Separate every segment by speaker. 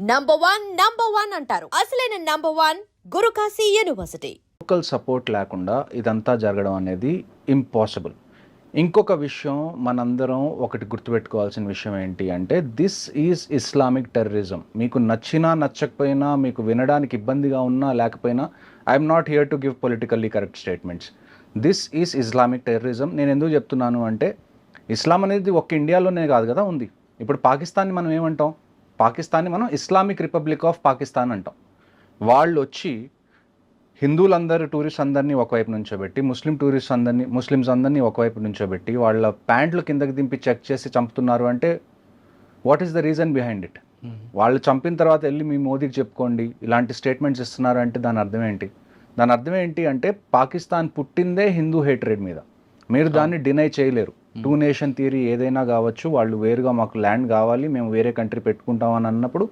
Speaker 1: Number one number one అంటారు. అసలైన number one Guru Kashi university.
Speaker 2: Local support లేకుండా ఇదంతా జరగడం అనేది ఇంపాసిబుల్ ఇంకొక విషయం మనందరం ఒకటి గుర్తుపెట్టుకోవాల్సిన విషయం ఏంటి అంటే దిస్ ఈజ్ ఇస్లామిక్ టెర్రరిజం మీకు నచ్చినా నచ్చకపోయినా మీకు వినడానికి ఇబ్బందిగా ఉన్నా లేకపోయినా I'm not here to give politically correct statements this is Islamic terrorism నేను ఎందుకు చెప్తున్నాను అంటే ఇస్లాం అనేది ఒక్క ఇండియాలోనే కాదు కదా ఉంది. ఇప్పుడు పాకిస్తాన్ని మనం ఏమంటాం? పాకిస్తాన్ని మనం ఇస్లామిక్ రిపబ్లిక్ ఆఫ్ పాకిస్తాన్ అంటాం. వాళ్ళు వచ్చి హిందువులందరూ టూరిస్ట్ అందరినీ ఒకవైపు నుంచోబెట్టి ముస్లిం టూరిస్ట్ అందరినీ ముస్లిమ్స్ అందరినీ ఒకవైపు నుంచోబెట్టి వాళ్ళ ప్యాంట్లు కిందకి దింపి చెక్ చేసి చంపుతున్నారు అంటే what is the reason behind it వాళ్ళు చంపిన తర్వాత వెళ్ళి మీ మోదీకి చెప్పుకోండి ఇలాంటి స్టేట్మెంట్స్ ఇస్తున్నారు అంటే దాని అర్థం ఏంటి? దాని అర్థం ఏంటి అంటే పాకిస్తాన్ పుట్టిందే హిందూ హేట్రేడ్ మీద. మీరు దాన్ని డినై చేయలేరు. టూ నేషన్ థియరీ ఏదైనా కావచ్చు వాళ్ళు వేరుగా మాకు ల్యాండ్ కావాలి మేము వేరే కంట్రీ పెట్టుకుంటాం అని అన్నప్పుడు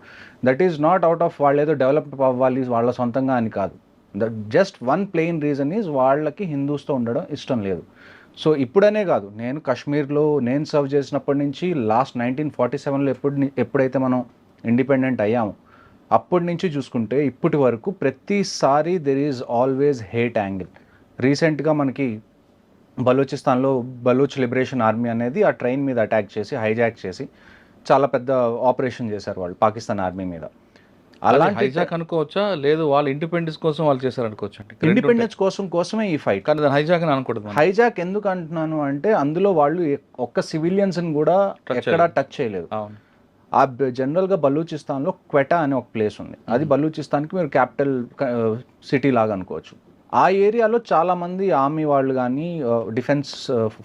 Speaker 2: that is not out of వాళ్ళు ఏదో డెవలప్ అవ్వాలి వాళ్ళ సొంతంగా అని కాదు. That just one plain reason is వాళ్ళకి హిందూస్తో ఉండడం ఇష్టం లేదు. సో ఇప్పుడనే కాదు నేను కాశ్మీర్లో నేను సర్వ్ చేసినప్పటి నుంచి లాస్ట్ నైన్టీన్ ఫార్టీ సెవెన్లో ఎప్పుడు ఎప్పుడైతే మనం ఇండిపెండెంట్ అయ్యామో అప్పటి నుంచి చూసుకుంటే ఇప్పటి వరకు ప్రతిసారి there is always hate angle రీసెంట్గా మనకి బలూచిస్తాన్లో బలూచ్ లిబరేషన్ ఆర్మీ అనేది ఆ ట్రైన్ మీద అటాక్ చేసి హైజాక్ చేసి చాలా పెద్ద ఆపరేషన్ చేశారు వాళ్ళు పాకిస్తాన్ ఆర్మీ మీద. అలాంటి
Speaker 3: హైజాక్ అనుకోవచ్చా? లేదు వాళ్ళ ఇండిపెండెన్స్ కోసం వాళ్ళు చేశారు అనుకోవచ్చు
Speaker 2: ఇండిపెండెన్స్ కోసం కోసమే ఈ ఫైట్.
Speaker 3: కానీ హైజాక్ అని అనకూడదు.
Speaker 2: హైజాక్ ఎందుకు అంటున్నాను అంటే అందులో వాళ్ళు ఒక్క సివిలియన్స్ని కూడా ఎక్కడా. టచ్ చేయలేదు. ఆ జనరల్గా బలూచిస్తాన్లో క్వెటా అనే ఒక ప్లేస్ ఉంది. అది బలూచిస్తాన్కి మీరు క్యాపిటల్ సిటీ లాగా అనుకోవచ్చు. ఆ ఏరియాలో చాలా మంది ఆర్మీ వాళ్ళు కానీ డిఫెన్స్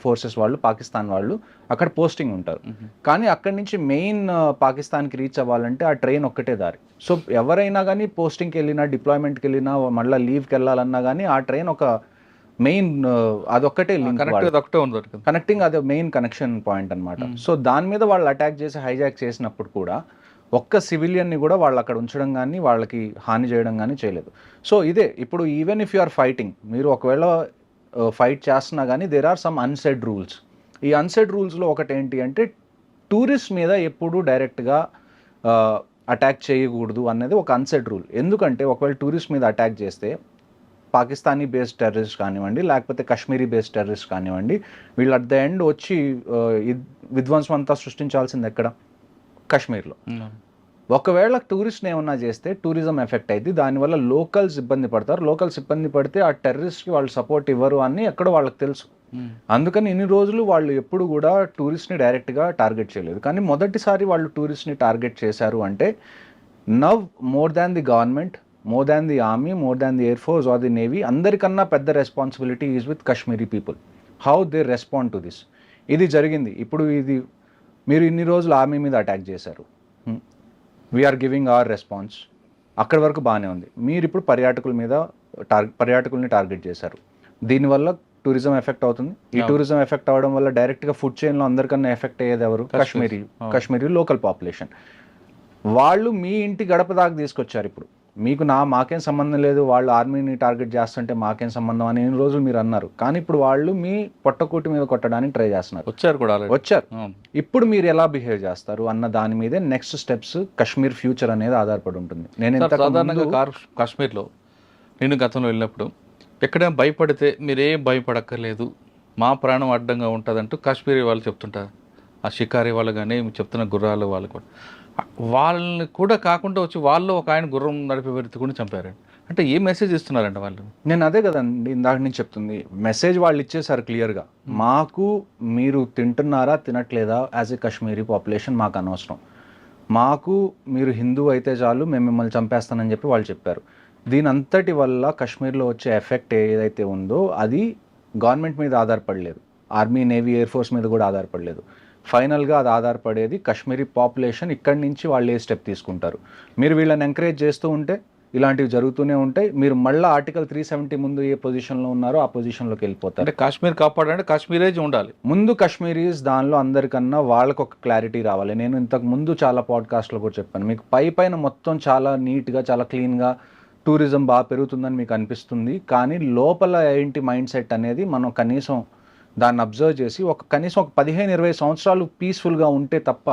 Speaker 2: ఫోర్సెస్ వాళ్ళు పాకిస్తాన్ వాళ్ళు అక్కడ పోస్టింగ్ ఉంటారు. కానీ అక్కడి నుంచి మెయిన్ పాకిస్తాన్కి రీచ్ అవ్వాలంటే ఆ ట్రైన్ ఒక్కటే దారి. సో ఎవరైనా కానీ పోస్టింగ్కి వెళ్ళినా డిప్లాయ్మెంట్కి వెళ్ళినా మళ్ళీ లీవ్కి వెళ్ళాలన్నా కానీ ఆ ట్రైన్ ఒక మెయిన్ అదొక్కటే లింక్. కనెక్టింగ్ అది మెయిన్ కనెక్షన్ పాయింట్ అన్నమాట. సో దాని మీద వాళ్ళు అటాక్ చేసి హైజాక్ చేసినప్పుడు కూడా ఒక్క సివిలియన్ని కూడా వాళ్ళు అక్కడ ఉంచడం కానీ వాళ్ళకి హాని చేయడం కానీ చేయలేదు. సో ఇదే ఇప్పుడు even if you are fighting మీరు ఒకవేళ ఫైట్ చేస్తున్నా కానీ there are some unsaid rules ఈ అన్సెడ్ రూల్స్లో ఒకటి ఏంటి అంటే టూరిస్ట్ మీద ఎప్పుడు డైరెక్ట్గా అటాక్ చేయకూడదు అనేది ఒక అన్సెడ్ రూల్ ఎందుకంటే ఒకవేళ టూరిస్ట్ మీద అటాక్ చేస్తే పాకిస్తానీ బేస్డ్ టెర్రరిస్ట్ కానివ్వండి లేకపోతే కాశ్మీరీ బేస్డ్ టెర్రరిస్ట్ కానివ్వండి వీళ్ళు అట్ ద ఎండ్ వచ్చి విధ్వంసం అంతా సృష్టించాల్సింది ఎక్కడ? కాశ్మీర్లో. ఒకవేళ టూరిస్ట్ని ఏమన్నా చేస్తే టూరిజం ఎఫెక్ట్ అయింది దానివల్ల లోకల్స్ ఇబ్బంది పడతారు. లోకల్స్ ఇబ్బంది పడితే ఆ టెర్రరిస్ట్కి వాళ్ళు సపోర్ట్ ఇవ్వరు అని ఎక్కడో వాళ్ళకి తెలుసు. అందుకని ఇన్ని రోజులు వాళ్ళు ఎప్పుడు కూడా టూరిస్ట్ని డైరెక్ట్గా టార్గెట్ చేయలేదు. కానీ మొదటిసారి వాళ్ళు టూరిస్ట్ని టార్గెట్ చేశారు అంటే now more than the government more than the army more than the air force or the navy అందరికన్నా పెద్ద responsibility is with Kashmiri people how they respond to this ఇది జరిగింది. ఇప్పుడు ఇది మీరు ఇన్ని రోజులు ఆర్మీ మీద అటాక్ చేశారు. వీఆర్ గివింగ్ అవర్ రెస్పాన్స్ అక్కడి వరకు బాగానే ఉంది. మీరు ఇప్పుడు పర్యాటకుల మీద టార్ పర్యాటకుల్ని టార్గెట్ చేశారు. దీనివల్ల టూరిజం ఎఫెక్ట్ అవుతుంది. ఈ. టూరిజం ఎఫెక్ట్ అవ్వడం వల్ల డైరెక్ట్గా ఫుడ్ చైన్లో అందరికన్నా ఎఫెక్ట్ అయ్యేది ఎవరు. కాశ్మీరీ. Kashmiri local population. వాళ్ళు మీ ఇంటి గడప దాకా తీసుకొచ్చారు ఇప్పుడు. మీకు నా మాకేం సంబంధం లేదు వాళ్ళు ఆర్మీని టార్గెట్ చేస్తుంటే మాకేం సంబంధం అని ఎన్ని రోజులు మీరు అన్నారు. కానీ ఇప్పుడు వాళ్ళు మీ పొట్టకూటి మీద కొట్టడానికి ట్రై చేస్తున్నారు.
Speaker 3: వచ్చారు కూడా.
Speaker 2: వచ్చారు. ఇప్పుడు మీరు ఎలా బిహేవ్ చేస్తారు అన్న దాని మీదే నెక్స్ట్ స్టెప్స్ కాశ్మీర్ ఫ్యూచర్ అనేది ఆధారపడి ఉంటుంది. నేను
Speaker 3: సాధారణంగా కాశ్మీర్లో నేను గతంలో వెళ్ళినప్పుడు ఎక్కడైనా భయపడితే మీరేం భయపడక్కర్లేదు మా ప్రాణం అడ్డంగా ఉంటుందంటూ కాశ్మీరీ వాళ్ళు చెప్తుంటారు. ఆ షికారి వాళ్ళు కానీ చెప్తున్న గుర్రాలు వాళ్ళు కూడా. వాళ్ళని కూడా కాకుండా వచ్చి వాళ్ళు ఒక ఆయన గుర్రం నడిపే వ్యక్తి కూడా చంపారండి అంటే ఏ మెసేజ్ ఇస్తున్నారండి వాళ్ళు?
Speaker 2: నేను అదే కదండి ఇందాక నుంచి చెప్తుంది. మెసేజ్ వాళ్ళు ఇచ్చేసారు క్లియర్గా మాకు మీరు తింటున్నారా తినట్లేదా? యాజ్ ఎ కాశ్మీరీ పాపులేషన్ మాకు అనవసరం. మాకు మీరు హిందూ అయితే చాలు మేము మిమ్మల్ని చంపేస్తానని చెప్పి వాళ్ళు చెప్పారు. దీని అంతటి వల్ల కాశ్మీర్లో వచ్చే ఎఫెక్ట్ ఏదైతే ఉందో అది గవర్నమెంట్ మీద ఆధారపడలేదు. ఆర్మీ నేవీ ఎయిర్ ఫోర్స్ మీద కూడా ఆధారపడలేదు. ఫైనల్గా అది ఆధారపడేది కాశ్మీరీ పాపులేషన్ ఇక్కడి నుంచి వాళ్ళు ఏ స్టెప్ తీసుకుంటారు. మీరు వీళ్ళని ఎంకరేజ్ చేస్తూ ఉంటే ఇలాంటివి జరుగుతూనే ఉంటాయి. మీరు మళ్ళీ ఆర్టికల్ త్రీ సెవెంటీ ముందు ఏ పొజిషన్లో ఉన్నారో ఆ పొజిషన్లోకి వెళ్ళిపోతారు.
Speaker 3: అంటే కాశ్మీర్ కాపాడాలంటే కాశ్మీరే ఉండాలి.
Speaker 2: ముందు కాశ్మీరీస్ దానిలో అందరికన్నా వాళ్ళకు ఒక క్లారిటీ రావాలి. నేను ఇంతకు ముందు చాలా పాడ్కాస్ట్లో కూడా చెప్పాను. మీకు పై పైన మొత్తం చాలా నీట్గా చాలా క్లీన్గా టూరిజం బాగా పెరుగుతుందని మీకు అనిపిస్తుంది. కానీ లోపల ఏంటి మైండ్ సెట్ అనేది మనం కనీసం దాన్ని అబ్జర్వ్ చేసి ఒక కనీసం ఒక పదిహేను ఇరవై సంవత్సరాలు పీస్ఫుల్గా ఉంటే తప్ప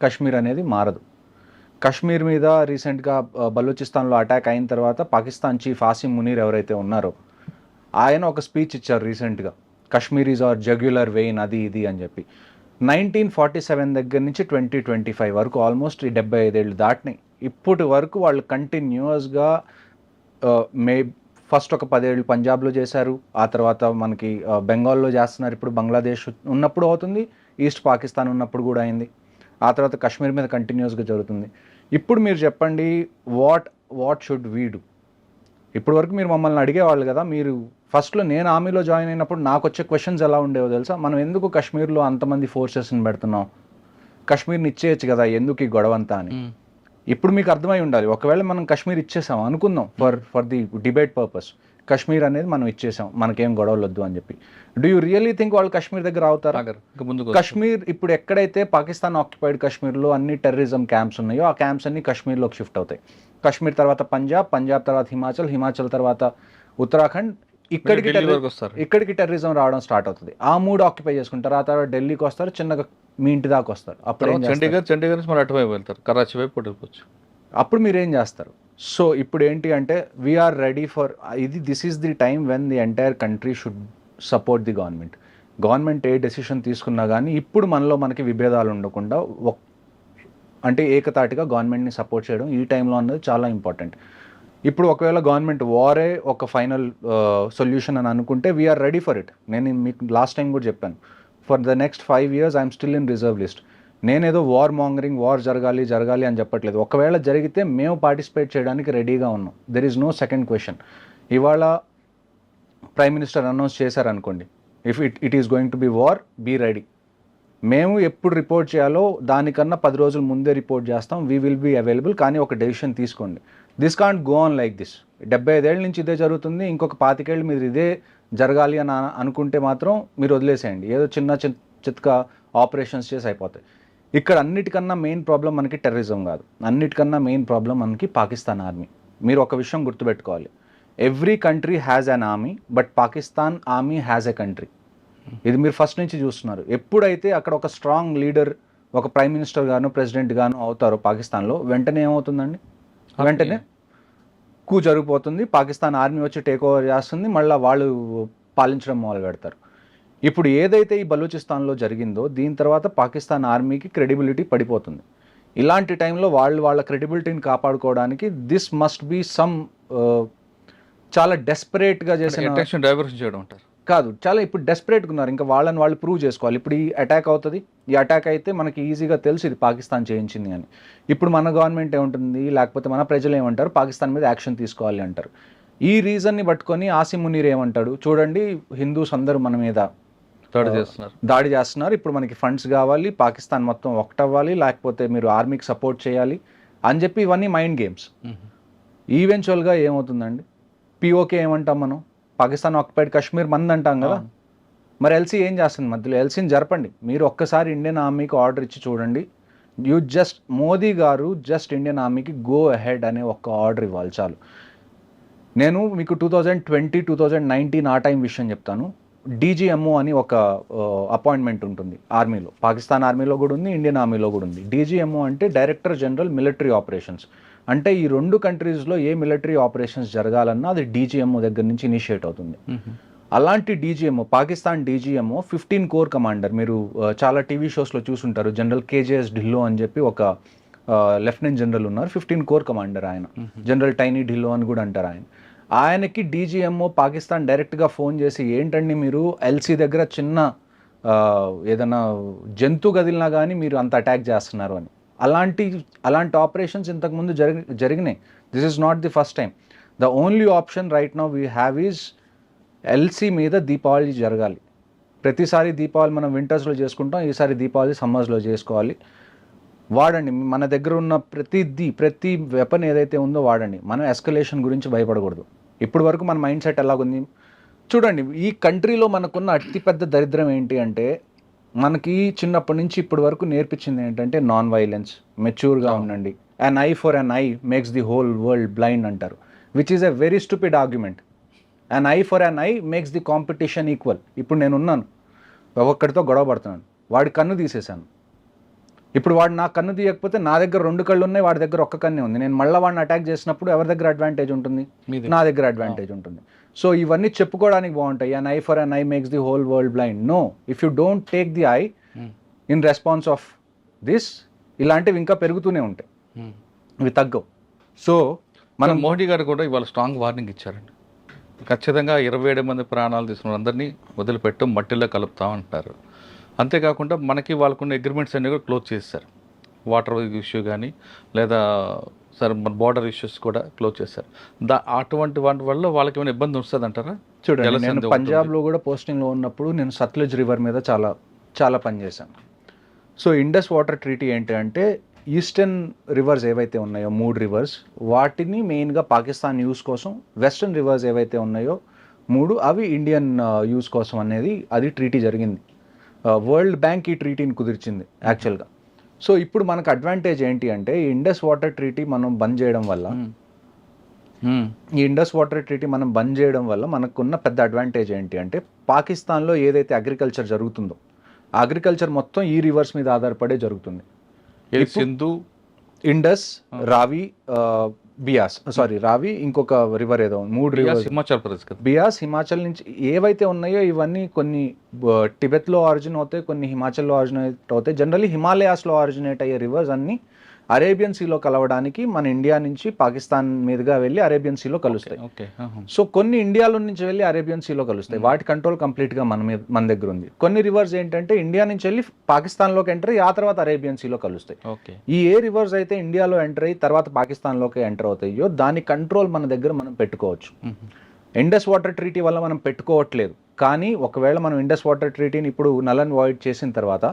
Speaker 2: కశ్మీర్ అనేది మారదు. కశ్మీర్ మీద రీసెంట్గా బలూచిస్తాన్లో అటాక్ అయిన తర్వాత పాకిస్తాన్ చీఫ్ ఆసిమ్ మునీర్ ఎవరైతే ఉన్నారో ఆయన ఒక స్పీచ్ ఇచ్చారు రీసెంట్గా Kashmir is our jugular vein అది ఇది అని చెప్పి. నైన్టీన్ ఫార్టీ సెవెన్ దగ్గర నుంచి ట్వంటీ ట్వంటీ ఫైవ్ వరకు ఆల్మోస్ట్ ఈ డెబ్బై ఐదేళ్ళు దాటినాయి. ఇప్పటి వరకు వాళ్ళు కంటిన్యూస్గా మే ఫస్ట్ ఒక పదేళ్ళు పంజాబ్లో చేశారు. ఆ తర్వాత మనకి బెంగాల్లో చేస్తున్నారు. ఇప్పుడు బంగ్లాదేశ్ ఉన్నప్పుడు అవుతుంది. ఈస్ట్ పాకిస్తాన్ ఉన్నప్పుడు కూడా అయింది. ఆ తర్వాత కశ్మీర్ మీద కంటిన్యూస్గా జరుగుతుంది. ఇప్పుడు మీరు చెప్పండి what what should we do? ఇప్పుడు వరకు మీరు మమ్మల్ని అడిగేవాళ్ళు కదా మీరు ఫస్ట్లో నేను ఆర్మీలో జాయిన్ అయినప్పుడు నాకు వచ్చే క్వశ్చన్స్ ఎలా ఉండేవో తెలుసా? మనం ఎందుకు కశ్మీర్లో అంతమంది ఫోర్సెస్ని పెడుతున్నాం? కశ్మీర్ని ఇచ్చేయచ్చు కదా ఎందుకు ఈ గొడవ అంతా అని ఇప్పుడు మీకు అర్థమై ఉండాలి. ఒకవేళ మనం కశ్మీర్ ఇచ్చేసాం అనుకుందాం for for the debate purpose Kashmir అనేది మనం ఇచ్చేసాం మనకేం గొడవలు వద్దు అని చెప్పి. డూ యూ రియలీ థింక్ వాళ్ళు కశ్మీర్ దగ్గర అవుతారా
Speaker 3: ముందుకు
Speaker 2: కశ్మీర్ ఇప్పుడు ఎక్కడైతే పాకిస్తాన్ ఆక్యుపైడ్ కశ్మీర్లో అన్ని టెర్రరిజం క్యాంప్స్ ఉన్నాయో ఆ క్యాంప్స్ అన్ని కశ్మీర్లోకి షిఫ్ట్ అవుతాయి. కశ్మీర్ తర్వాత పంజాబ్ పంజాబ్ తర్వాత హిమాచల్ హిమాచల్ తర్వాత ఉత్తరాఖండ్ ఇక్కడికి. ఇక్కడికి టెర్రరిజం రావడం స్టార్ట్ అవుతుంది. ఆ మూడు ఆక్యుపై చేసుకుంటారు. ఆ తర్వాత ఢిల్లీకి వస్తారు. చిన్నగా మీ ఇంటి దాకా వస్తారు. అప్పుడు?
Speaker 3: చండీగఢ్ చండీగఢ్ నుంచి మరి అటువైపు వెళ్తారు. కరాచీ వైపు పడిపోవచ్చు
Speaker 2: అప్పుడు మీరు ఏం చేస్తారు? సో ఇప్పుడు ఏంటి అంటే వీఆర్ రెడీ ఫర్ ఇది this is the time when the entire country should support the government government A decision తీసుకున్నా కానీ ఇప్పుడు మనలో మనకి విభేదాలు ఉండకుండా అంటే ఏకతాటిగా గవర్నమెంట్ని సపోర్ట్ చేయడం ఈ టైంలో అన్నది చాలా ఇంపార్టెంట్ ఇప్పుడు ఒకవేళ గవర్నమెంట్ వారే ఒక ఫైనల్ సొల్యూషన్ uh, అని అనుకుంటే వీఆర్ రెడీ ఫర్ ఇట్ నేను మీకు లాస్ట్ టైం కూడా చెప్పాను. For the next five years I'm still in reserve list నేనేదో వార్ మాంగరింగ్ వార్ జరగాలి జరగాలి అని చెప్పట్లేదు. ఒకవేళ జరిగితే మేము పార్టిసిపేట్ చేయడానికి రెడీగా ఉన్నాం. There is no second question ఇవాళ ప్రైమ్ మినిస్టర్ అనౌన్స్ చేశారనుకోండి. If it it is going to be war be ready మేము ఎప్పుడు రిపోర్ట్ చేయాలో దానికన్నా పది రోజుల ముందే రిపోర్ట్ చేస్తాం. వీ విల్ బీ అవైలబుల్ కానీ ఒక డెసిషన్ తీసుకోండి. This can't go on like this డెబ్బై ఐదేళ్ళ నుంచి ఇదే జరుగుతుంది. ఇంకొక పాతికేళ్ళు మీరు ఇదే జరగాలి అని అన- అనుకుంటే మాత్రం మీరు వదిలేసేయండి. ఏదో చిన్న చిన్న చిత్క ఆపరేషన్స్ చేసి అయిపోతాయి. ఇక్కడ అన్నిటికన్నా మెయిన్ ప్రాబ్లం మనకి టెర్రరిజం కాదు. అన్నిటికన్నా మెయిన్ ప్రాబ్లం మనకి పాకిస్తాన్ ఆర్మీ మీరు ఒక విషయం గుర్తుపెట్టుకోవాలి. Every country has an army but Pakistan army has a country ఇది మీరు ఫస్ట్ నుంచి చూస్తున్నారు. ఎప్పుడైతే అక్కడ ఒక స్ట్రాంగ్ లీడర్ ఒక ప్రైమ్ మినిస్టర్ గాను ప్రెసిడెంట్ గాను అవుతారో పాకిస్తాన్లో వెంటనే ఏమవుతుందండి? వెంటనే కూ జరిగిపోతుంది పాకిస్తాన్ ఆర్మీ వచ్చి టేక్ ఓవర్ చేస్తుంది మళ్ళీ వాళ్ళు పాలించడం మొదలు పెడతారు ఇప్పుడు ఏదైతే ఈ బలూచిస్తాన్లో జరిగిందో దీని తర్వాత పాకిస్తాన్ ఆర్మీకి క్రెడిబిలిటీ పడిపోతుంది. ఇలాంటి టైంలో వాళ్ళు వాళ్ళ క్రెడిబిలిటీని కాపాడుకోవడానికి దిస్ మస్ట్ బి సమ్ చాలా డెస్పరేట్గా చేసిన
Speaker 3: అటెన్షన్ డైవర్షన్ చేయడం అంటారు.
Speaker 2: కాదు చాలా ఇప్పుడు డెస్పరేట్గా ఉన్నారు ఇంకా వాళ్ళని వాళ్ళు ప్రూవ్ చేసుకోవాలి. ఇప్పుడు ఈ అటాక్ అవుతుంది. ఈ అటాక్ అయితే మనకి ఈజీగా తెలుసు ఇది పాకిస్తాన్ చేయించింది అని. ఇప్పుడు మన గవర్నమెంట్ ఏముంటుంది? లేకపోతే మన ప్రజలు ఏమంటారు? పాకిస్తాన్ మీద యాక్షన్ తీసుకోవాలి అంటారు. ఈ రీజన్ని పట్టుకొని ఆసిమ్ మునీర్ ఏమంటాడు? చూడండి హిందూస్ అందరూ మన మీద
Speaker 3: దాడి చేస్తున్నారు.
Speaker 2: దాడి చేస్తున్నారు. ఇప్పుడు మనకి ఫండ్స్ కావాలి పాకిస్తాన్ మొత్తం ఒకటవ్వాలి లేకపోతే మీరు ఆర్మీకి సపోర్ట్ చేయాలి అని చెప్పి ఇవన్నీ మైండ్ గేమ్స్ ఈవెన్చువల్గా ఏమవుతుందండి? పిఓకే ఏమంటాం మనం? పాకిస్తాన్ ఆక్యుపైడ్ కాశ్మీర్ మంది అంటాం కదా. మరి ఎల్సీ ఏం చేస్తుంది మధ్యలో? ఎల్సీని జరపండి. మీరు ఒక్కసారి ఇండియన్ ఆర్మీకి ఆర్డర్ ఇచ్చి చూడండి. యూ జస్ట్ మోదీ గారు జస్ట్ ఇండియన్ ఆర్మీకి గో అహెడ్ అనే ఒక్క ఆర్డర్ ఇవ్వాలి చాలు. నేను మీకు two thousand twenty two thousand nineteen ఆ టైం విషయం చెప్తాను. డీజీఎంఓ అని ఒక అపాయింట్మెంట్ ఉంటుంది ఆర్మీలో. పాకిస్తాన్ ఆర్మీలో కూడా ఉంది ఇండియన్ ఆర్మీలో కూడా ఉంది. డీజీఎంఓ అంటే డైరెక్టర్ జనరల్ మిలిటరీ ఆపరేషన్స్ అంటే ఈ రెండు కంట్రీస్లో ఏ మిలిటరీ ఆపరేషన్స్ జరగాలన్నా అది డీజీఎంఓ దగ్గర నుంచి ఇనిషియేట్ అవుతుంది. అలాంటి DGMO Pakistan DGMO fifteen corps commander మీరు చాలా టీవీ షోస్లో చూసుంటారు. జనరల్ కేజేఎస్ ఢిల్లో అని చెప్పి ఒక లెఫ్టినెంట్ జనరల్ ఉన్నారు. ఫిఫ్టీన్ కోర్ కమాండర్ ఆయన. జనరల్ టైనీ ఢిల్లో అని కూడా అంటారు ఆయన. ఆయనకి డీజీఎంఓ పాకిస్తాన్ డైరెక్ట్గా ఫోన్ చేసి ఏంటండి మీరు ఎల్సీ దగ్గర చిన్న ఏదైనా జంతు గదిలినా కానీ మీరు అంత అటాక్ చేస్తున్నారు అని. అలాంటి అలాంటి ఆపరేషన్స్ ఇంతకుముందు జరిగి జరిగినాయి. This is not the first time the only option right now we have is LC మీద దీపావళి జరగాలి. ప్రతిసారి దీపావళి మనం వింటర్స్లో చేసుకుంటాం ఈసారి దీపావళి సమ్మర్స్లో చేసుకోవాలి. వాడండి మన దగ్గర ఉన్న ప్రతిదీ ప్రతి వెపన్ ఏదైతే ఉందో వాడండి. మనం ఎస్కలేషన్ గురించి భయపడకూడదు. ఇప్పటి వరకు మన మైండ్ సెట్ ఎలాగుంది? చూడండి ఈ కంట్రీలో మనకున్న అతిపెద్ద దరిద్రం ఏంటి అంటే మనకి చిన్నప్పటి నుంచి ఇప్పటి వరకు నేర్పించింది ఏంటంటే నాన్ వైలెన్స్ మెచ్యూర్గా ఉండండి. An eye for an eye makes the whole world blind అంటారు. Which is a very stupid argument an eye for an eye makes the competition equal ఇప్పుడు నేను ఉన్నాను ఒక్కొక్కడితో గొడవ పడుతున్నాను. వాడి కన్ను తీసేశాను. ఇప్పుడు వాడు నా కన్ను తీయకపోతే నా దగ్గర రెండు కళ్ళు ఉన్నాయి వాడి దగ్గర ఒక్క కన్నే ఉంది. నేను మళ్ళీ వాడిని అటాక్ చేసినప్పుడు ఎవరి దగ్గర అడ్వాంటేజ్ ఉంటుంది? నా దగ్గర అడ్వాంటేజ్ ఉంటుంది. సో ఇవన్నీ చెప్పుకోవడానికి బాగుంటాయి. An eye for an eye makes the whole world blind no if you don't take the eye. In response of this ఇలాంటివి ఇంకా పెరుగుతూనే ఉంటాయి.
Speaker 3: Hmm.
Speaker 2: ఇవి తగ్గవు. సో
Speaker 3: మనం
Speaker 2: మనం
Speaker 3: మోడీ గారు కూడా ఇవాళ స్ట్రాంగ్ వార్నింగ్ ఇచ్చారండి. ఖచ్చితంగా ఇరవై ఏడు మంది ప్రాణాలు తీసుకున్న అందరినీ వదిలిపెట్టు మట్టిలో కలుపుతామంటారు అంతేకాకుండా మనకి వాళ్ళకున్న అగ్రిమెంట్స్ అన్ని కూడా క్లోజ్ చేశారు వాటర్ ఇష్యూ కానీ లేదా సరే మన బార్డర్ ఇష్యూస్ కూడా క్లోజ్ చేశారు దా అటువంటి వాటి వల్ల వాళ్ళకి ఏమైనా ఇబ్బంది వస్తుంది అంటారా
Speaker 2: చూడండి నేను పంజాబ్లో కూడా పోస్టింగ్లో ఉన్నప్పుడు నేను సత్లజ్ రివర్ మీద చాలా చాలా పనిచేశాను సో ఇండస్ వాటర్ ట్రీటీ ఏంటి అంటే ఈస్టర్న్ రివర్స్ ఏవైతే ఉన్నాయో మూడు రివర్స్ వాటిని మెయిన్గా పాకిస్తాన్ యూస్ కోసం వెస్టర్న్ రివర్స్ ఏవైతే ఉన్నాయో మూడు అవి ఇండియన్ యూస్ కోసం అనేది అది ట్రీటీ జరిగింది. వరల్డ్ బ్యాంక్ ఈ ట్రీటీని కుదిర్చింది యాక్చువల్గా సో ఇప్పుడు మనకు అడ్వాంటేజ్ ఏంటి అంటే ఈ ఇండస్ వాటర్ ట్రీటీ మనం బంద్ చేయడం వల్ల
Speaker 3: Hmm.
Speaker 2: ఈ ఇండస్ వాటర్ ట్రీటీ మనం బంద్ చేయడం వల్ల మనకున్న పెద్ద అడ్వాంటేజ్ ఏంటి అంటే పాకిస్తాన్లో ఏదైతే అగ్రికల్చర్ జరుగుతుందో అగ్రికల్చర్ మొత్తం ఈ రివర్స్ మీద ఆధారపడే జరుగుతుంది.
Speaker 3: సింధు?
Speaker 2: ఇండస్ రావి ఆ, బియాస్ సారీ రావి ఇంకొక రివర్ ఏదో. మూడు రివర్స్
Speaker 3: హిమాచల్ ప్రదేశ్
Speaker 2: బియాస్ హిమాచల్ నుంచి ఏవైతే ఉన్నాయో ఇవన్నీ కొన్ని టిబెత్లో ఆరిజిన్ అవుతాయి కొన్ని హిమాచల్లో ఆరిజినేట్ అవుతాయి. జనరల్లీ హిమాలయాస్లో ఆరిజినేట్ అయ్యే రివర్స్ అన్ని అరేబియన్ సీలో కలవడానికి మన ఇండియా నుంచి పాకిస్తాన్ మీదుగా వెళ్ళి అరేబియన్ సీలో కలుస్తాయి.
Speaker 3: ఓకే
Speaker 2: సో కొన్ని ఇండియాలో నుంచి వెళ్ళి అరేబియన్ సీలో కలుస్తాయి. వాటి కంట్రోల్ కంప్లీట్గా మన మీద మన దగ్గర ఉంది. కొన్ని రివర్స్ ఏంటంటే ఇండియా నుంచి వెళ్ళి పాకిస్తాన్లోకి ఎంటర్ అయ్యి ఆ తర్వాత అరేబియన్ సీలో కలుస్తాయి.
Speaker 3: ఓకే.
Speaker 2: ఈ ఏ రివర్స్ అయితే ఇండియాలో ఎంటర్ అయ్యి తర్వాత పాకిస్తాన్లోకి ఎంటర్ అవుతాయో దాని కంట్రోల్ మన దగ్గర మనం పెట్టుకోవచ్చు. ఇండస్ వాటర్ ట్రీటీ వల్ల మనం పెట్టుకోవట్లేదు. కానీ ఒకవేళ మనం ఇండస్ వాటర్ ట్రీటీని ఇప్పుడు నలన్ వాయిడ్ చేసిన తర్వాత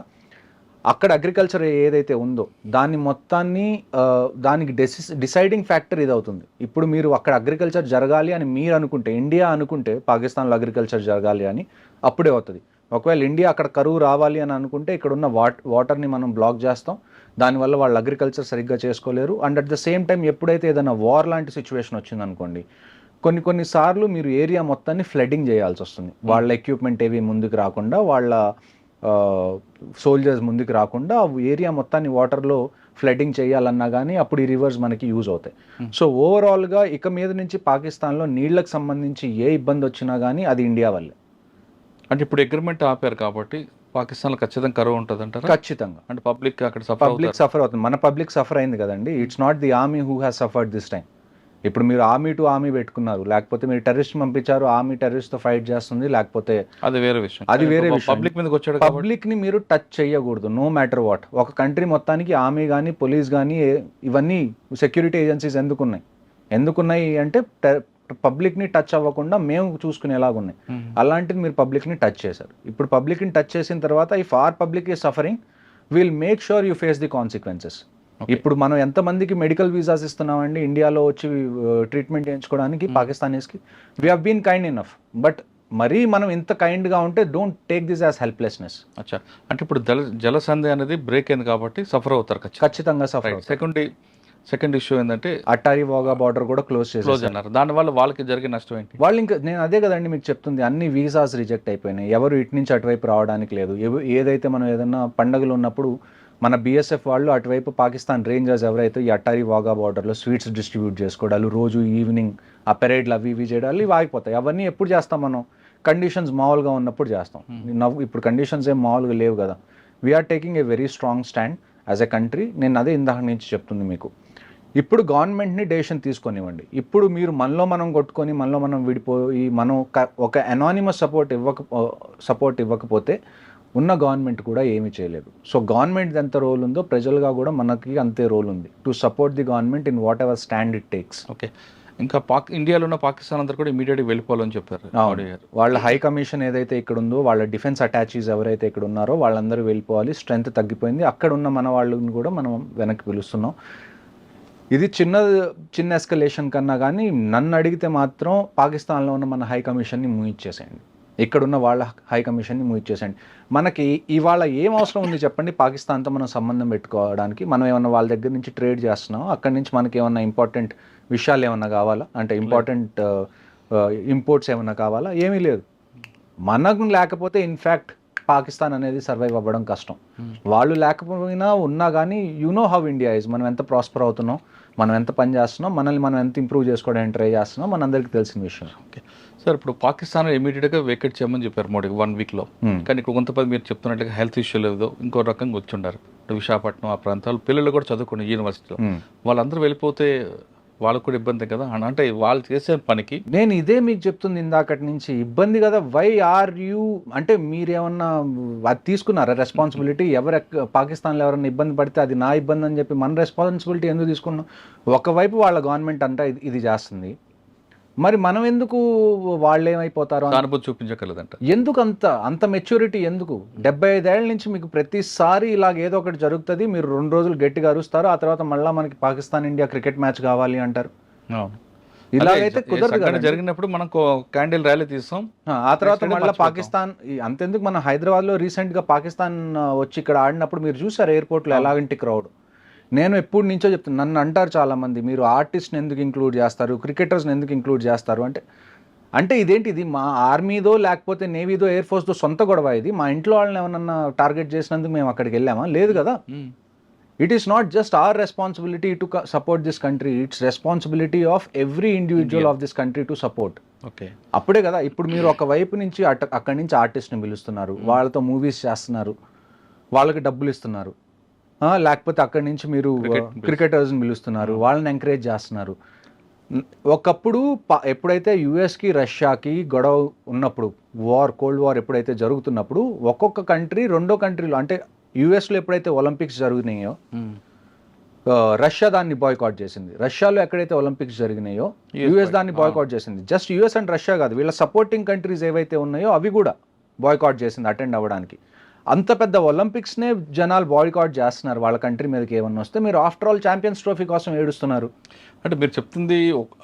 Speaker 2: అక్కడ అగ్రికల్చర్ ఏదైతే ఉందో దాన్ని మొత్తాన్ని దానికి డెసి డిసైడింగ్ ఫ్యాక్టర్ ఇది అవుతుంది ఇప్పుడు మీరు అక్కడ అగ్రికల్చర్ జరగాలి అని మీరు అనుకుంటే ఇండియా అనుకుంటే పాకిస్తాన్లో అగ్రికల్చర్ జరగాలి అని అప్పుడే అవుతుంది. ఒకవేళ ఇండియా అక్కడ కరువు రావాలి అని అనుకుంటే ఇక్కడ ఉన్న వాట్ వాటర్ని మనం బ్లాక్ చేస్తాం. దానివల్ల వాళ్ళు అగ్రికల్చర్ సరిగ్గా చేసుకోలేరు. And at the same time ఎప్పుడైతే ఏదైనా వార్ లాంటి సిచ్యువేషన్ వచ్చిందనుకోండి కొన్ని కొన్నిసార్లు మీరు ఏరియా మొత్తాన్ని ఫ్లడ్డింగ్ చేయాల్సి వస్తుంది వాళ్ళ ఎక్విప్మెంట్ ఏవి ముందుకు రాకుండా వాళ్ళ సోల్జర్స్ ముందుకు రాకుండా ఏరియా మొత్తాన్ని వాటర్లో ఫ్లడ్డింగ్ చేయాలన్నా కానీ అప్పుడు ఈ రివర్స్ మనకి యూజ్ అవుతాయి. సో ఓవరాల్గా ఇక మీద నుంచి పాకిస్తాన్లో నీళ్ళకు సంబంధించి ఏ ఇబ్బంది వచ్చినా కానీ అది ఇండియా వల్లే.
Speaker 3: అంటే ఇప్పుడు అగ్రిమెంట్ ఆపారు కాబట్టి పాకిస్తాన్లో ఖచ్చితంగా కరువు ఉంటుంది అంటారా
Speaker 2: ఖచ్చితంగా.
Speaker 3: అంటే పబ్లిక్ అక్కడ సఫర్
Speaker 2: పబ్లిక్ సఫర్ అవుతుంది. మన పబ్లిక్ సఫర్ అయింది కదండి. It's not the army who has suffered this time ఇప్పుడు మీరు ఆర్మీ టు ఆర్మీ పెట్టుకున్నారు. లేకపోతే మీరు టెర్రరిస్ట్ పంపించారు ఆర్మీ టెర్రరిస్ట్తో ఫైట్ చేస్తుంది లేకపోతే
Speaker 3: అది వేరే విషయం.
Speaker 2: అది వేరే విషయం.
Speaker 3: పబ్లిక్ మీదకి వచ్చాడు
Speaker 2: పబ్లిక్ని మీరు టచ్ చేయకూడదు నో మ్యాటర్ వాట్. ఒక కంట్రీ మొత్తానికి ఆర్మీ కానీ పోలీస్ కానీ ఇవన్నీ సెక్యూరిటీ ఏజెన్సీస్ ఎందుకున్నాయి? ఎందుకున్నాయి అంటే పబ్లిక్ని టచ్ అవ్వకుండా మేము చూసుకునేలాగున్నాయి. అలాంటిది మీరు పబ్లిక్ని టచ్ చేశారు. ఇప్పుడు పబ్లిక్ని టచ్ చేసిన తర్వాత ఇఫ్ ఆర్ పబ్లిక్ ఈ suffering will make sure you face the consequences. ఇప్పుడు మనం ఎంతమందికి మెడికల్ వీసాస్ ఇస్తున్నామండి? ఇండియాలో వచ్చి ట్రీట్మెంట్ చేయించుకోవడానికి పాకిస్తానీస్కి. We have been kind enough but మరీ మనం ఇంత కైండ్గా ఉంటే don't take this as helplessness
Speaker 3: అచ్చా. అంటే ఇప్పుడు జల జలసంధి అనేది బ్రేక్ అయింది కాబట్టి సఫర్ అవుతారు ఖచ్చితంగా.
Speaker 2: ఖచ్చితంగా సఫర్
Speaker 3: సెకండ్ సెకండ్ ఇష్యూ ఏంటంటే
Speaker 2: అట్టారి వాగా బార్డర్ కూడా క్లోజ్
Speaker 3: క్లోజ్
Speaker 2: చేసేసారు
Speaker 3: అన్నారు. దానివల్ల వాళ్ళకి జరిగే నష్టం ఏంటి?
Speaker 2: వాళ్ళు ఇంకా నేను అదే కదండి మీకు చెప్తుంది అన్ని వీసాస్ రిజెక్ట్ అయిపోయినాయి. ఎవరు ఇటు నుంచి అటువైపు రావడానికి లేదు. ఏదైతే మనం ఏదైనా పండగలు ఉన్నప్పుడు మన బీఎస్ఎఫ్ వాళ్ళు అటువైపు పాకిస్తాన్ రేంజర్స్ ఎవరైతే ఈ అట్టారి వాగా బార్డర్లో స్వీట్స్ డిస్ట్రిబ్యూట్ చేసుకోవడాలు రోజు ఈవినింగ్ ఆ పెరేడ్లు అవి ఇవి చేయడాలు ఇవి ఆగిపోతాయి. అవన్నీ ఎప్పుడు చేస్తాం మనం? కండిషన్స్ మామూలుగా ఉన్నప్పుడు చేస్తాం. నవ్వు ఇప్పుడు కండిషన్స్ ఏం మామూలుగా లేవు కదా. We are taking a very strong stand as a country నేను అదే ఇందాక నుంచి చెప్తుంది మీకు. ఇప్పుడు గవర్నమెంట్ని డెసిషన్ తీసుకొనివ్వండి. ఇప్పుడు మీరు మనలో మనం కొట్టుకొని మనలో మనం విడిపోయి మనం ఒక అనానిమస్ సపోర్ట్ ఇవ్వక సపోర్ట్ ఇవ్వకపోతే ఉన్న గవర్నమెంట్ కూడా ఏమీ చేయలేదు. సో గవర్నమెంట్ ఎంత రోల్ ఉందో ప్రజలుగా కూడా మనకి అంతే రోల్ ఉంది. To support the government in whatever stand it takes
Speaker 3: okay ఇంకా పాక్ ఇండియాలో ఉన్న పాకిస్తాన్ అందరూ కూడా ఇమీడియట్గా వెళ్ళిపోవాలని చెప్పారు
Speaker 2: వాళ్ళ హై కమిషన్ ఏదైతే ఇక్కడ ఉందో వాళ్ళ డిఫెన్స్ అటాచీస్ ఎవరైతే ఇక్కడ ఉన్నారో వాళ్ళందరూ వెళ్ళిపోవాలి. స్ట్రెంత్ తగ్గిపోయింది. అక్కడ ఉన్న మన వాళ్ళని కూడా మనం వెనక్కి పిలుస్తున్నాం. ఇది చిన్న చిన్న ఎస్కలేషన్ కన్నా కానీ నన్ను అడిగితే మాత్రం పాకిస్తాన్లో ఉన్న మన హై కమిషన్ని ముయించేసేయండి ఇక్కడ ఉన్న వాళ్ళ హై కమిషన్ని ముయించేసేయండి మనకి ఇవాళ ఏం అవసరం ఉంది చెప్పండి? పాకిస్తాన్తో మనం సంబంధం పెట్టుకోవడానికి మనం ఏమన్నా వాళ్ళ దగ్గర నుంచి ట్రేడ్ చేస్తున్నాం అక్కడి నుంచి మనకి ఏమన్నా ఇంపార్టెంట్ విషయాలు ఏమన్నా కావాలా? అంటే ఇంపార్టెంట్ ఇంపోర్ట్స్ ఏమన్నా కావాలా? ఏమీ లేదు. మనకు లేకపోతే ఇన్ఫ్యాక్ట్ పాకిస్తాన్ అనేది సర్వైవ్ అవ్వడం కష్టం. వాళ్ళు లేకపోయినా ఉన్నా కానీ you know how India is మనం ఎంత ప్రాస్పర్ అవుతున్నాం? మనం ఎంత పని చేస్తున్నాం? మనల్ని మనం ఎంత ఇంప్రూవ్ చేసుకోవడానికి ట్రై చేస్తున్నాం? మనందరికీ తెలిసిన విషయం.
Speaker 3: ఓకే సార్ ఇప్పుడు పాకిస్తాన్ ఇమీడియట్గా వేకెట్ చేయమని చెప్పారు మోడీకి వన్ వీక్లో. కానీ ఇక్కడ కొంతమంది మీరు చెప్తున్నట్టుగా హెల్త్ ఇష్యూ లేదో ఇంకో రకంగా వచ్చి ఉండారు విశాఖపట్నం ఆ ప్రాంతాలు పిల్లలు కూడా చదువుకుని యూనివర్సిటీలో. వాళ్ళందరూ వెళ్ళిపోతే వాళ్ళకు కూడా ఇబ్బంది కదా? అన- అంటే వాళ్ళు చేసే పనికి
Speaker 2: నేను ఇదే మీకు చెప్తుంది ఇందాకటి నుంచి. ఇబ్బంది కదా వై ఆర్ యూ అంటే మీరేమన్నా అది తీసుకున్నారా రెస్పాన్సిబిలిటీ? ఎవరు పాకిస్తాన్లో ఎవరైనా ఇబ్బంది పడితే అది నా ఇబ్బంది అని చెప్పి మన రెస్పాన్సిబిలిటీ ఎందుకు తీసుకున్నాం? ఒకవైపు వాళ్ళ గవర్నమెంట్ అంతా ఇది చేస్తుంది. మరి మనం ఎందుకు వాళ్ళు ఏమైపోతారో అని-
Speaker 3: సానుభూతి చూపించగలదంట.
Speaker 2: ఎందుకు అంత అంత మెచ్యూరిటీ ఎందుకు? డెబ్బై ఐదేళ్ళ నుంచి మీకు ప్రతిసారి ఇలాగ ఏదో ఒకటి జరుగుతుంది మీరు రెండు రోజులు గట్టిగా అరుస్తారు ఆ తర్వాత మళ్ళీ మనకి పాకిస్తాన్ ఇండియా క్రికెట్ మ్యాచ్ కావాలి అంటారు. ఇలాగైతే కుదరదు.
Speaker 3: జరిగినప్పుడు మనం క్యాండిల్ ర్యాలీ తీస్తాం.
Speaker 2: ఆ, తర్వాత మళ్ళీ. పాకిస్తాన్ అంతెందుకు మన హైదరాబాద్లో రీసెంట్గా పాకిస్తాన్ వచ్చి ఇక్కడ ఆడినప్పుడు మీరు చూసారు ఎయిర్పోర్ట్లో ఎలాగంటి క్రౌడ్? నేను ఎప్పుడు నుంచో చెప్తాను నన్ను అంటారు చాలా మంది మీరు ఆర్టిస్ట్ని ఎందుకు ఇంక్లూడ్ చేస్తారు క్రికెటర్స్ని ఎందుకు ఇంక్లూడ్ చేస్తారు? అంటే అంటే ఇదేంటి ఇది మా ఆర్మీదో లేకపోతే నేవీదో ఎయిర్ ఫోర్స్దో సొంత గొడవ ఇది. మా ఇంట్లో వాళ్ళని ఏమన్నా టార్గెట్ చేసినందుకు మేము అక్కడికి వెళ్ళామా? లేదు కదా. It is not just our responsibility to support this country it's responsibility of every individual of this country to support
Speaker 3: okay
Speaker 2: అప్పుడే కదా ఇప్పుడు మీరు ఒక వైపు నుంచి అక్కడి నుంచి ఆర్టిస్ట్ని పిలుస్తున్నారు. వాళ్ళతో మూవీస్ చేస్తున్నారు. వాళ్ళకి డబ్బులు ఇస్తున్నారు. లేకపోతే అక్కడి నుంచి మీరు క్రికెటర్స్ని పిలుస్తున్నారు వాళ్ళని ఎంకరేజ్ చేస్తున్నారు. ఒకప్పుడు ఎప్పుడైతే యుఎస్కి రష్యాకి గొడవ ఉన్నప్పుడు వార్ కోల్డ్ వార్ ఎప్పుడైతే జరుగుతున్నప్పుడు ఒక్కొక్క కంట్రీ రెండో కంట్రీలో అంటే యుఎస్లో ఎప్పుడైతే ఒలింపిక్స్ జరిగినాయో రష్యా దాన్ని బాయ్కాట్ చేసింది. రష్యాలో ఎక్కడైతే ఒలింపిక్స్ జరిగినాయో యుఎస్ దాన్ని. బాయ్కాట్ చేసింది. జస్ట్ యుఎస్ అండ్ రష్యా కాదు వీళ్ళ సపోర్టింగ్ కంట్రీస్ ఏవైతే ఉన్నాయో అవి కూడా బాయ్కాట్ చేసింది అటెండ్ అవ్వడానికి. అంత పెద్ద ఒలింపిక్స్నే జనాలు బాయ్కాట్ చేస్తున్నారు వాళ్ళ కంట్రీ మీదకి ఏమన్నా వస్తే మీరు ఆఫ్టర్ ఆల్ ఛాంపియన్స్ ట్రోఫీ కోసం ఏడుస్తున్నారు.
Speaker 3: అంటే మీరు చెప్తుంది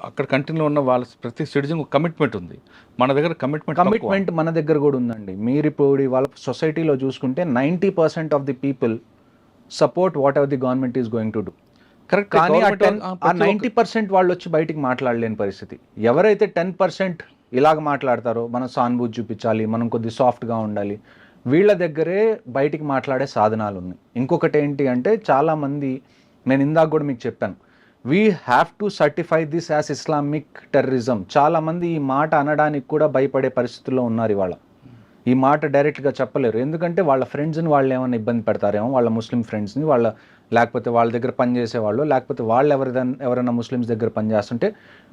Speaker 3: అక్కడ కంట్రీలో ఉన్న వాళ్ళ ప్రతి సిటిజన్ కమిట్మెంట్ ఉంది. మన దగ్గర కమిట్మెంట్
Speaker 2: కమిట్మెంట్ మన దగ్గర కూడా ఉందండి. మీరు ఇప్పుడు వాళ్ళ సొసైటీలో చూసుకుంటే ninety percent of the people support whatever the government is going to do.
Speaker 3: Correct.
Speaker 2: కానీ ఆ టెన్ ఆ నైంటీ పర్సెంట్ వాళ్ళు వచ్చి బయటికి మాట్లాడలేని పరిస్థితి. ఎవరైతే టెన్ పర్సెంట్ ఇలాగ మాట్లాడతారో మనం సానుభూతి చూపించాలి మనం కొద్ది సాఫ్ట్గా ఉండాలి వీళ్ళ దగ్గరే బయటికి మాట్లాడే సాధనాలు ఉన్నాయి ఇంకొకటి ఏంటి అంటే చాలామంది నేను ఇందాక కూడా మీకు చెప్పాను we have to certify this as Islamic terrorism చాలామంది ఈ మాట అనడానికి కూడా భయపడే పరిస్థితుల్లో ఉన్నారు ఇవాళ. ఈ మాట డైరెక్ట్గా చెప్పలేరు. ఎందుకంటే వాళ్ళ ఫ్రెండ్స్ని వాళ్ళు ఏమైనా ఇబ్బంది పెడతారేమో వాళ్ళ ముస్లిం ఫ్రెండ్స్ని వాళ్ళ లేకపోతే వాళ్ళ దగ్గర పనిచేసే వాళ్ళు లేకపోతే వాళ్ళు ఎవరిదైనా ఎవరైనా ముస్లిమ్స్ దగ్గర పనిచేస్తుంటే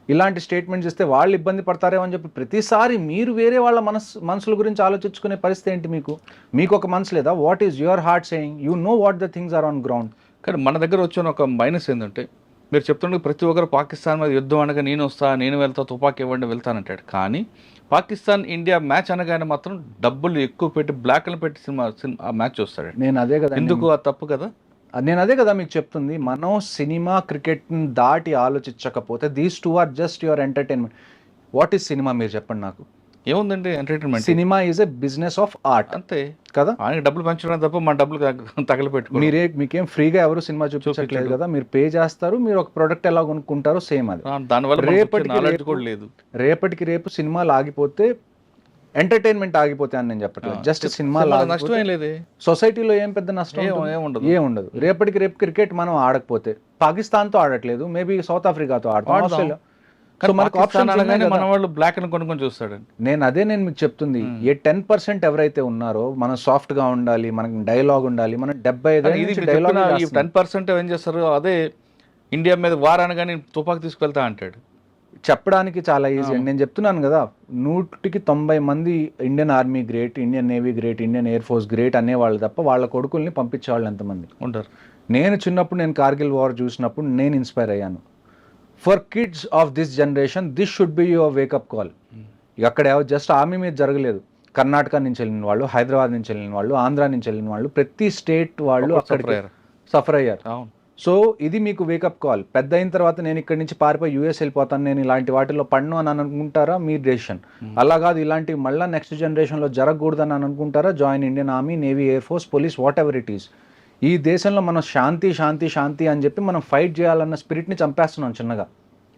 Speaker 2: ఇలాంటి స్టేట్మెంట్స్ ఇస్తే వాళ్ళు ఇబ్బంది పడతారేమో అని చెప్పి ప్రతిసారి మీరు వేరే వాళ్ళ మనసు మనసుల గురించి ఆలోచించుకునే పరిస్థితి ఏంటి మీకు? మీకు ఒక మనసు లేదా? What is your heart saying you know what the things are on ground
Speaker 3: కానీ మన దగ్గర వచ్చిన ఒక మైనస్ ఏంటంటే మీరు చెప్తుండే ప్రతి ఒక్కరు పాకిస్తాన్ మీద యుద్ధం అనగా నేను వస్తా నేను వెళ్తా తుపాకీ ఇవ్వండి వెళ్తానంటాడు కానీ పాకిస్తాన్ ఇండియా మ్యాచ్ అనగానే మాత్రం డబ్బులు ఎక్కువ పెట్టి బ్లాక్లు పెట్టి సినిమా సినిమా మ్యాచ్ చూస్తాడు.
Speaker 2: నేను అదే కదా
Speaker 3: ఎందుకు ఆ తప్పు కదా?
Speaker 2: నేను అదే కదా మీకు చెప్తుంది మనం సినిమా క్రికెట్ని దాటి ఆలోచించకపోతే these two are just your entertainment what is cinema మీరు చెప్పండి నాకు?
Speaker 3: ఏముందండి entertainment
Speaker 2: cinema is a business of art
Speaker 3: అంతే.
Speaker 2: కదా?
Speaker 3: ఆయన డబ్బులు పంచడం తప్ప మన డబ్బులు తగలపెట్టుకో
Speaker 2: మీరే మీకేం ఫ్రీగా ఎవరు సినిమా చూపించట్లేదు. కదా? మీరు పే చేస్తారు మీరు ఒక ప్రొడక్ట్ ఎలా కొనుక్కుంటారో సేమ్ అది.
Speaker 3: దానివల్ల
Speaker 2: రేపటికి
Speaker 3: లేదు.
Speaker 2: రేపటికి రేపు సినిమాలు ఆగిపోతే ఎంటర్టైన్మెంట్ ఆగిపోతే అని నేను చెప్పట్లేదు. జస్ట్ సినిమా
Speaker 3: నష్టం ఏం లేదే.
Speaker 2: సొసైటీలో ఏం పెద్ద నష్టం
Speaker 3: ఏం- ఉండదు.
Speaker 2: రేపటికి రేపు క్రికెట్ మనం ఆడకపోతే పాకిస్తాన్తో ఆడట్లేదు. మేబీ సౌత్ ఆఫ్రికాతో ఆడతాం. ఆస్ట్రేలియా
Speaker 3: పాకిస్తాన్ మన వాళ్ళు బ్లాక్ అని కొనుక్కొని చూస్తాడండి.
Speaker 2: నేను అదే నేను మీకు చెప్తుంది. ఏ టెన్ పర్సెంట్ ఎవరైతే ఉన్నారో మనం సాఫ్ట్గా ఉండాలి మనకి డైలాగ్ ఉండాలి మనం డెబ్బై డైలాగ్
Speaker 3: టెన్ పర్సెంట్ ఏం చేస్తారు అదే ఇండియా మీద వార్ అనగానే తుపాకి తీసుకెళ్తా అంటాడు.
Speaker 2: చెప్పడానికి చాలా ఈజీ అండి నేను చెప్తున్నాను కదా నూటికి తొంభై మంది Indian army great Indian navy great Indian air force great అనేవాళ్ళు తప్ప వాళ్ళ కొడుకుల్ని పంపించేవాళ్ళు ఎంతమంది?
Speaker 3: ఉంటారు.
Speaker 2: నేను చిన్నప్పుడు నేను కార్గిల్ వార్ చూసినప్పుడు నేను ఇన్స్పైర్ అయ్యాను. For kids of this generation this should be your wake up call అక్కడ జస్ట్ ఆర్మీ మీద జరగలేదు. కర్ణాటక నుంచి వెళ్ళిన వాళ్ళు హైదరాబాద్ నుంచి వెళ్ళిన వాళ్ళు ఆంధ్ర నుంచి వెళ్ళిన వాళ్ళు ప్రతి స్టేట్ వాళ్ళు
Speaker 3: అయ్యారు.
Speaker 2: సఫర్ అయ్యారు.
Speaker 3: అవును.
Speaker 2: సో ఇది మీకు వేకప్ కాల్ పెద్ద అయిన తర్వాత నేను ఇక్కడి నుంచి పారిపోయి యూఎస్ వెళ్ళిపోతాను. నేను ఇలాంటి వాటిలో పడను అని అనుకుంటారా? మీ డెసిషన్ అలా కాదు ఇలాంటివి మళ్ళీ నెక్స్ట్ జనరేషన్లో జరగకూడదని అని అనుకుంటారా? Join Indian army navy air force police whatever it is ఈ దేశంలో మనం శాంతి శాంతి శాంతి అని చెప్పి మనం ఫైట్ చేయాలన్న స్పిరిట్ని చంపేస్తున్నాం చిన్నగా.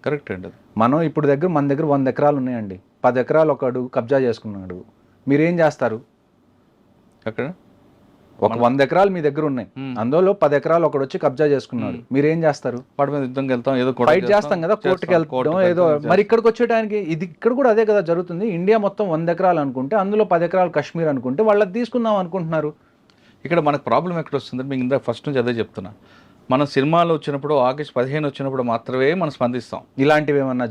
Speaker 3: కరెక్ట్ అండి
Speaker 2: మనం ఇప్పుడు దగ్గర మన దగ్గర వంద ఎకరాలు ఉన్నాయండి. పది ఎకరాలు ఒకడు కబ్జా చేసుకున్నాడు. మీరేం చేస్తారు?
Speaker 3: అక్కడ
Speaker 2: ఒక వంద ఎకరాలు మీ దగ్గర ఉన్నాయి. అందులో పది ఎకరాలు ఒకడు వచ్చి కబ్జా చేసుకున్నాడు. మీరు ఏం చేస్తారు?
Speaker 3: వాటి మీద యుద్ధంకి వెళ్తాం ఏదో
Speaker 2: ఫైట్ చేస్తాం కదా కోర్టుకి వెళ్తాం ఏదో మరి ఇక్కడికి వచ్చేటానికి ఇది ఇక్కడ కూడా అదే కదా జరుగుతుంది. ఇండియా మొత్తం వంద ఎకరాలు అనుకుంటే అందులో పది ఎకరాలు కాశ్మీర్ అనుకుంటే వాళ్ళకి తీసుకుందాం అనుకుంటున్నారు.
Speaker 3: ఇక్కడ మనకు ప్రాబ్లం ఎక్కడ వస్తుంది మీకు ఇందా ఫస్ట్ నుంచి అదే చెప్తున్నా. మనం సినిమాలు వచ్చినప్పుడు ఆగస్ట్ పదిహేను వచ్చినప్పుడు మాత్రమే మనం స్పందిస్తాం.
Speaker 2: ఇలాంటివి ఏమన్నా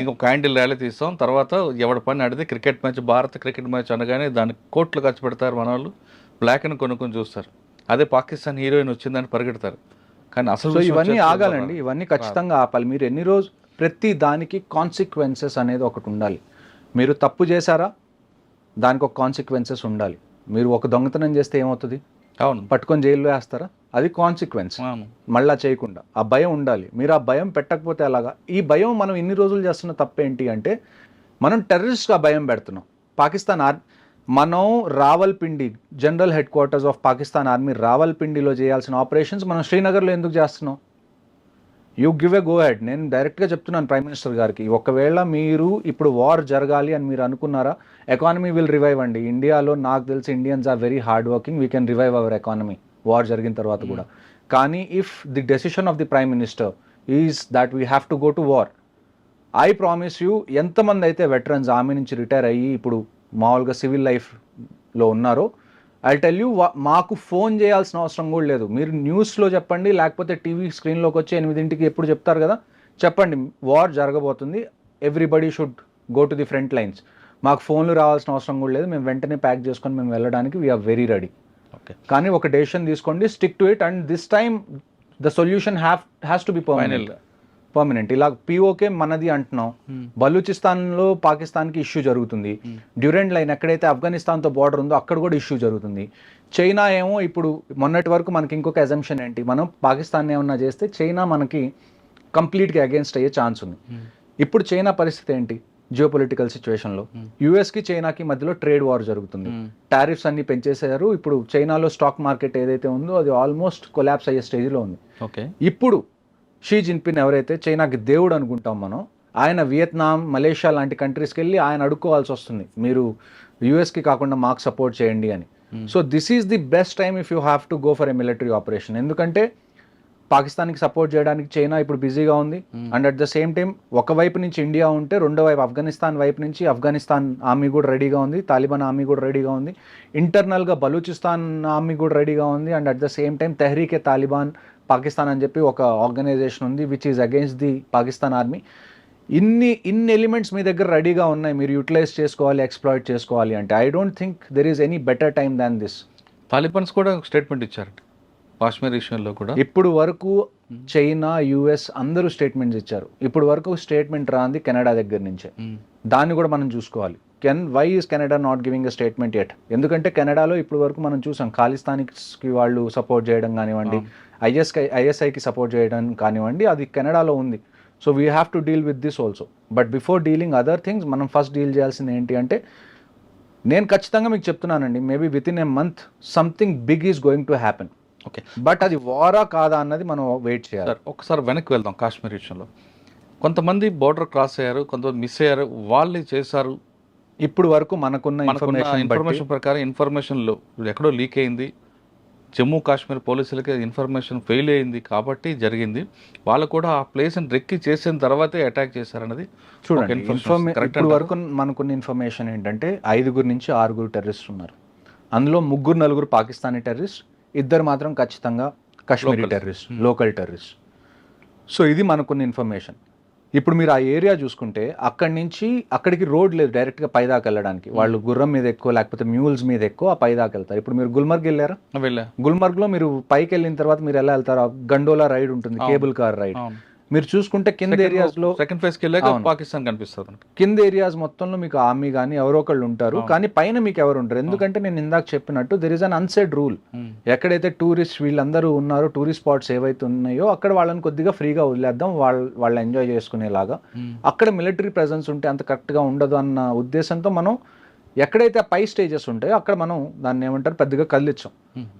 Speaker 3: ఇంకో క్యాండిల్ ర్యాలీ తీస్తాం తర్వాత ఎవడి పని అడిగితే cricket match Bharat cricket match అనగానే దానికి కోట్లు ఖర్చు పెడతారు మన వాళ్ళు. బ్లాక్ అని కొనుక్కొని చూస్తారు. అదే పాకిస్తాన్ హీరోయిన్ వచ్చిందని పరిగెడతారు. కానీ అసలు
Speaker 2: ఇవన్నీ ఆగాలండి. ఇవన్నీ ఖచ్చితంగా ఆపాలి. మీరు ఎన్ని రోజు ప్రతి దానికి కాన్సిక్వెన్సెస్ అనేది ఒకటి ఉండాలి. మీరు తప్పు చేశారా? దానికి ఒక కాన్సిక్వెన్సెస్ ఉండాలి. మీరు ఒక దొంగతనం చేస్తే ఏమవుతుంది?
Speaker 3: అవును.
Speaker 2: పట్టుకొని జైల్లో వేస్తారా? అది కాన్సిక్వెన్స్ మళ్ళా చేయకుండా. ఆ భయం ఉండాలి. మీరు ఆ భయం పెట్టకపోతే అలాగా ఈ భయం మనం ఇన్ని రోజులు చేస్తున్న తప్పేంటి అంటే మనం టెర్రరిస్ట్గా భయం పెడుతున్నాం. పాకిస్తాన్ ఆర్ మనం Rawalpindi general headquarters of Pakistan army రావల్పిండిలో చేయాల్సిన ఆపరేషన్స్ మనం శ్రీనగర్లో ఎందుకు చేస్తున్నాం? You give a go ahead నేను డైరెక్ట్గా చెప్తున్నాను ప్రైమ్ మినిస్టర్ గారికి ఒకవేళ మీరు ఇప్పుడు వార్ జరగాలి అని మీరు అనుకున్నారా ఎకానమీ విల్ రివైవ్ అండి. ఇండియాలో నాకు తెలిసి Indians are very hard working we can revive our economy war జరిగిన తర్వాత కూడా. కానీ if the decision of the prime minister is that we have to go to war I promise you ఎంతమంది అయితే వెటరన్స్ ఆర్మీ నుంచి retire అయ్యి ఇప్పుడు మామూలుగా సివిల్ లైఫ్లో ఉన్నారో ఐ టెల్ యూ మాకు ఫోన్ చేయాల్సిన అవసరం కూడా లేదు. మీరు న్యూస్లో చెప్పండి లేకపోతే టీవీ స్క్రీన్లోకి వచ్చి ఎనిమిదింటికి ఎప్పుడు చెప్తారు కదా? చెప్పండి వార్ జరగబోతుంది everybody should go to the front lines. మాకు ఫోన్లు రావాల్సిన అవసరం కూడా లేదు మేము వెంటనే ప్యాక్ చేసుకొని మేము వెళ్ళడానికి వీఆర్ వెరీ రెడీ
Speaker 3: ఓకే
Speaker 2: కానీ ఒక డెసిషన్ తీసుకోండి stick to it and this time the solution have has to be permanent. Permanent ఇలా పిఓకే మనది అంటున్నాం. బలూచిస్తాన్లో పాకిస్తాన్కి ఇష్యూ జరుగుతుంది. డ్యూరెంట్ లైన్ ఎక్కడైతే ఆఫ్ఘనిస్తాన్తో బార్డర్ ఉందో అక్కడ కూడా ఇష్యూ జరుగుతుంది. చైనా ఏమో ఇప్పుడు మొన్నటి వరకు మనకి ఇంకొక ఎజంప్షన్ ఏంటి? మనం పాకిస్తాన్ ఏమన్నా చేస్తే చైనా మనకి కంప్లీట్గా అగేన్స్ట్ అయ్యే ఛాన్స్ ఉంది. ఇప్పుడు చైనా పరిస్థితి ఏంటి? జియో పొలిటికల్ సిచ్యువేషన్లో యూఎస్కి చైనాకి మధ్యలో ట్రేడ్ వార్ జరుగుతుంది. టారిఫ్స్ అన్ని పెంచేశారు. ఇప్పుడు చైనాలో స్టాక్ మార్కెట్ ఏదైతే ఉందో అది ఆల్మోస్ట్ కొలాప్స్ అయ్యే స్టేజ్లో ఉంది.
Speaker 3: ఓకే
Speaker 2: ఇప్పుడు షీ జిన్పిన్ ఎవరైతే చైనాకి దేవుడు అనుకుంటాం మనం ఆయన వియత్నాం మలేషియా లాంటి కంట్రీస్కి వెళ్ళి ఆయన అడుక్కోవాల్సి వస్తుంది. మీరు యూఎస్కి కాకుండా మాకు సపోర్ట్ చేయండి అని. So this is the best time if you have to go for a military operation ఎందుకంటే పాకిస్తాన్కి సపోర్ట్ చేయడానికి చైనా ఇప్పుడు బిజీగా ఉంది. And at the same time ఒక వైపు నుంచి ఇండియా ఉంటే రెండో వైపు ఆఫ్ఘనిస్తాన్ వైపు నుంచి ఆఫ్ఘనిస్తాన్ ఆర్మీ కూడా రెడీగా ఉంది. తాలిబాన్ ఆర్మీ కూడా రెడీగా ఉంది. ఇంటర్నల్గా బలూచిస్తాన్ ఆర్మీ కూడా రెడీగా ఉంది. And at the same time Tehreek-e Taliban Pakistan అని చెప్పి ఒక ఆర్గనైజేషన్ ఉంది which is against the Pakistan army ఇన్ని ఇన్ని ఎలిమెంట్స్ మీ దగ్గర రెడీగా ఉన్నాయి మీరు యూటిలైజ్ చేసుకోవాలి ఎక్స్ప్లాయిట్ చేసుకోవాలి అంటే I don't think there is any better time than this
Speaker 3: Talibans కూడా స్టేట్మెంట్ ఇచ్చారంట కాశ్మీర్ విషయంలో కూడా.
Speaker 2: ఇప్పుడు వరకు చైనా యుఎస్ అందరూ స్టేట్మెంట్స్ ఇచ్చారు. ఇప్పుడు వరకు స్టేట్మెంట్ రాంది కెనడా దగ్గర నుంచే. దాన్ని కూడా మనం చూసుకోవాలి. Can why is Canada not giving a statement at ఎందుకంటే కెనడాలో ఇప్పుడు వరకు మనం చూసాం ఖాళిస్తానికి వాళ్ళు సపోర్ట్ చేయడం కానివ్వండి ఐఎస్కి ఐఎస్ఐకి సపోర్ట్ చేయడం కానివ్వండి అది కెనడాలో ఉంది. So we have to deal with this also. But before dealing other things మనం ఫస్ట్ డీల్ చేయాల్సింది ఏంటి అంటే నేను ఖచ్చితంగా మీకు చెప్తున్నానండి maybe with in a month something big is going to happen.
Speaker 3: Okay.
Speaker 2: But అది వారా కాదా అన్నది మనం వెయిట్ చేయాలి.
Speaker 3: సార్ ఒకసారి వెనక్కి వెళ్దాం కాశ్మీర్ విషయంలో. కొంతమంది బోర్డర్ క్రాస్ అయ్యారు కొంతమంది మిస్ అయ్యారు వాళ్ళు చేశారు
Speaker 2: ఇప్పుడు వరకు మనకున్న ఇన్ఫర్మేషన్
Speaker 3: ఇన్ఫర్మేషన్ ప్రకారం ఇన్ఫర్మేషన్లో ఎక్కడో లీక్ అయింది జమ్మూ కాశ్మీర్ పోలీసులకి ఇన్ఫర్మేషన్ ఫెయిల్ అయింది కాబట్టి జరిగింది వాళ్ళు కూడా ఆ ప్లేస్ని రెక్కి చేసిన తర్వాతే అటాక్ చేశారన్నది
Speaker 2: చూడండి
Speaker 3: information.
Speaker 2: ఇన్ఫర్మే
Speaker 3: Correct
Speaker 2: ఇప్పుడు
Speaker 3: అంటారా?
Speaker 2: వరకు మనకున్న ఇన్ఫర్మేషన్ ఏంటంటే ఐదుగురు నుంచి ఆరుగురు టెర్రరిస్ట్ ఉన్నారు అందులో ముగ్గురు నలుగురు పాకిస్తానీ టెర్రరిస్ట్ ఇద్దరు మాత్రం ఖచ్చితంగా Kashmiri. Terrorist local terrorist so ఇది మనకున్న ఇన్ఫర్మేషన్ ఇప్పుడు మీరు ఆ ఏరియా చూసుకుంటే అక్కడి నుంచి అక్కడికి రోడ్ లేదు డైరెక్ట్గా పైదాకా వెళ్ళడానికి. వాళ్ళు గుర్రం మీద ఎక్కువ లేకపోతే మ్యూల్స్ మీద ఎక్కువ ఆ పైదాకా వెళ్తారు. ఇప్పుడు మీరు గుల్మర్గ్ వెళ్ళారా?
Speaker 3: వెళ్ళా.
Speaker 2: గుల్మర్గ్లో మీరు పైకి వెళ్ళిన తర్వాత మీరు ఎలా వెళ్తారు? గండోలా రైడ్ ఉంటుంది కేబుల్ కార్ రైడ్ మీరు చూసుకుంటే కింద ఏరియాస్లో
Speaker 3: సెకండ్ ఫేజ్కి వెళ్ళాక
Speaker 2: అవును.
Speaker 3: పాకిస్తాన్ కనిపిస్తుంది
Speaker 2: కింద ఏరియాస్ మొత్తంలో మీకు ఆర్మీ కానీ ఎవరో ఒకళ్ళు ఉంటారు కానీ పైన మీకు ఎవరు ఉంటారు ఎందుకంటే నేను ఇందాక చెప్పినట్టు there is an unsaid rule. ఎక్కడైతే టూరిస్ట్ వీళ్ళందరూ ఉన్నారో టూరిస్ట్ స్పాట్స్ ఏవైతే ఉన్నాయో అక్కడ వాళ్ళని కొద్దిగా ఫ్రీగా వదిలేద్దాం వాళ్ళు వాళ్ళు ఎంజాయ్ చేసుకునేలాగా
Speaker 3: మ్మ్.
Speaker 2: అక్కడ మిలిటరీ ప్రెజెన్స్ ఉంటే అంత కరెక్ట్గా ఉండదు అన్న ఉద్దేశంతో మనం ఎక్కడైతే ఆ పై స్టేజెస్ ఉంటాయో అక్కడ మనం దాన్ని ఏమంటారు పెద్దగా కదిలించాం
Speaker 3: మ్మ్.